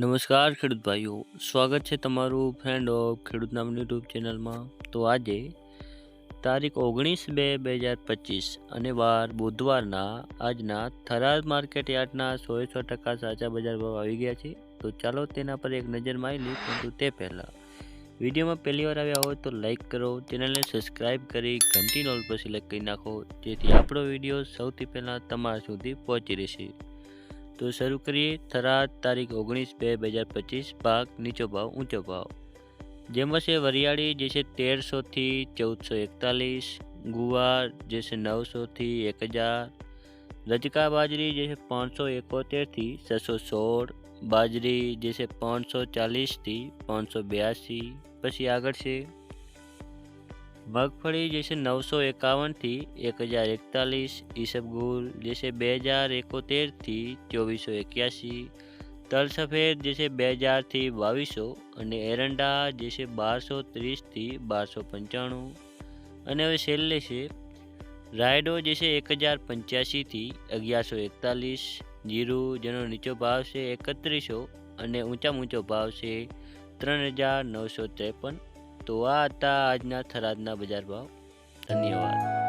નમસ્કાર ખેડૂત ભાઈઓ, સ્વાગત છે તમારું ફ્રેન્ડ ઓફ ખેડૂત નામની યુટ્યુબ ચેનલમાં તો આજે તારીખ ઓગણીસ બે બે હજાર પચીસ અને વાર બુધવારના આજના થરાદ માર્કેટ યાર્ડના સોએ સો ટકા સાચા બજાર ભાવ આવી ગયા છે. તો ચાલો તેના પર એક નજર મારી લઈએ પરંતુ તે પહેલાં વિડીયોમાં પહેલી વાર આવ્યા હોય તો લાઇક કરો ચેનલને સબસ્ક્રાઈબ કરી ઘંટી નોલ પર સિલેક્ટ કરી નાખો, જેથી આપણો વીડિયો સૌથી પહેલાં તમારા સુધી પહોંચી રહેશે. તો શરૂ કરીએ. થરાદ તારીખ ઓગણીસ બે બે હજાર પચીસ પાક નીચો ભાવ, ઊંચો ભાવ. જેમાં છે વરિયાળી જે છે તેરસોથી ચૌદસો એકતાલીસ, ગુવાર જે છે નવસોથી એક હજાર, રજકા બાજરી જે છે પાંચસો એકોતેરથી છસો સોળ, બાજરી જે છે પાંચસો ચાલીસથી પાંચસો બ્યાસી, પછી આગળ છે મગફળી જે છે નવસો એકાવનથી એક હજાર એકતાલીસ ઈસબગુલ જે છે બે હજાર એકોતેરથી ચોવીસો એક્યાસી, તલ સફેદ જે છે બે હજારથી બાવીસો અને એરંડા જે છે બારસો ત્રીસથી બારસો પંચાણું. અને હવે છેલ્લે છે, રાયડો જે છે એક હજાર પંચ્યાસીથી અગિયારસો એકતાલીસ, જીરું જેનો નીચો ભાવ છે એકત્રીસો અને ઊંચામાં ઊંચો ભાવ છે ત્રણ હજાર નવસો ત્રેપન. તો આ હતા આજના થરાદના બજાર ભાવ. ધન્યવાદ.